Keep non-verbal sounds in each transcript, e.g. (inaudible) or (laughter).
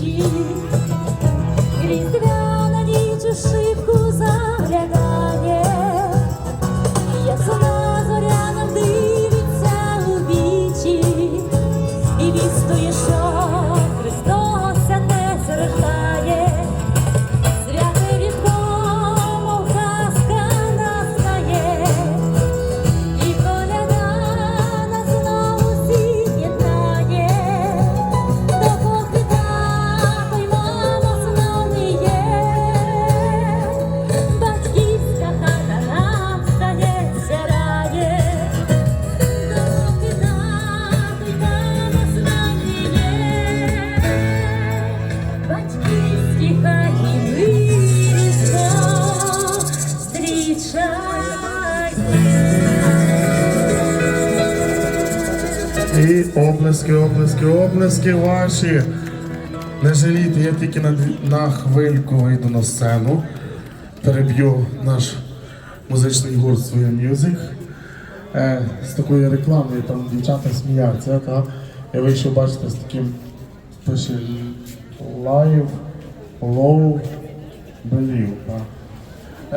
ночі, різдвяна ніч у шибку заглядає, ясна зоря нам дивиться у вічі, і відстоє, що Христос не сережда. І облески, облески, ваші. Не жалійте, я тільки на, на хвильку вийду на сцену. Переб'ю наш музичний гурт своє мюзик. Е, з такою рекламою, там дівчата сміються, та? Я вийшов, бачите, з таким пише believe. Та?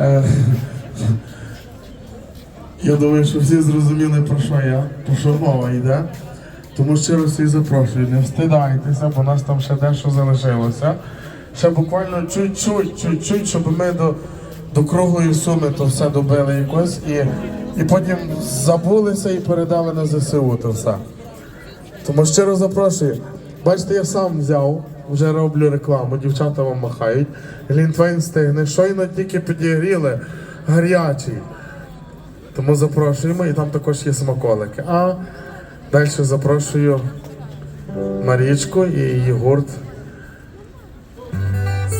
Е, (laughs) я думаю, що всі зрозуміли, про що я, про що мова йде. Тому щиро всіх запрошую, не встидайтеся, бо нас там ще дещо залишилося. Ще буквально чуть-чуть, чуть-чуть, щоб ми до, до круглої суми то все добили якось і, і потім забулися і передали на ЗСУ то все. Тому щиро запрошую. Бачите, я сам взяв, вже роблю рекламу, дівчата вам махають. Глінтвейн стигне, щойно тільки підігріли, гарячий. Тому запрошуємо, і там також є смаколики. А далі запрошую Марічку і її гурт.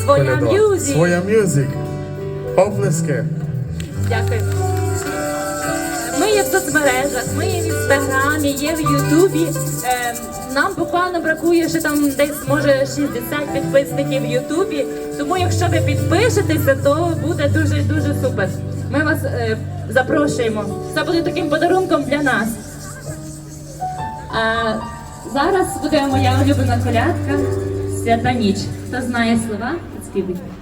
Своя мюзик. Своя мюзик. Оплески. Дякую. Ми є в соцмережах, ми є в інстаграмі, є в Ютубі. Е, нам буквально бракує ще там десь може 60 підписників в Ютубі. Тому якщо ви підпишетеся, то буде дуже дуже супер. Ми вас е, запрошуємо. Це буде таким подарунком для нас. Е, зараз буде моя улюблена колядка Свята ніч. Хто знає слова, підспівуйте.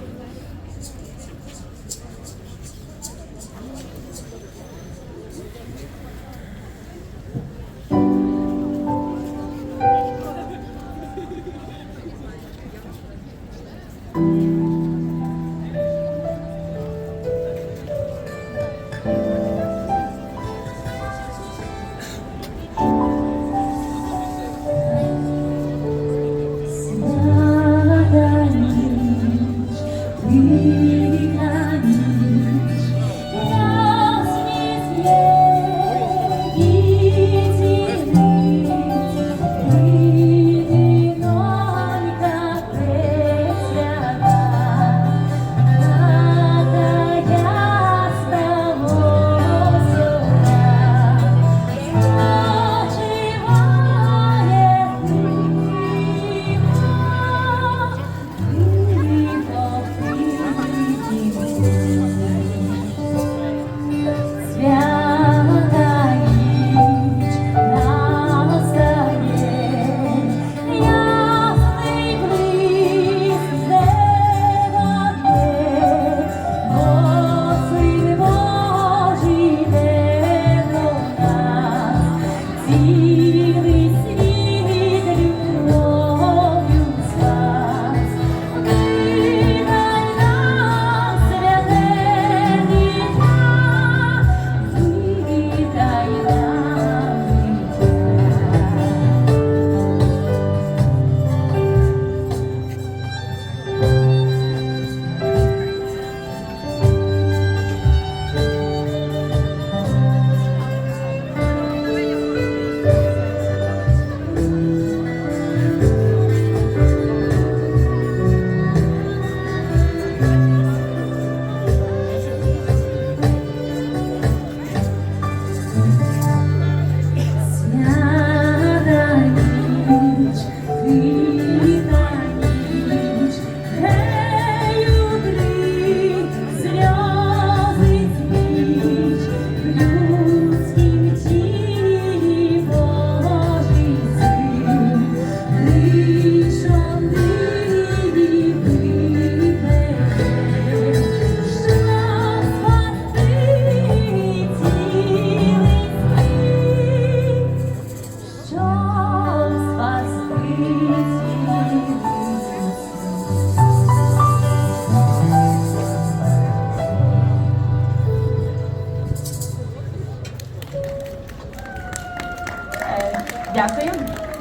Дякую.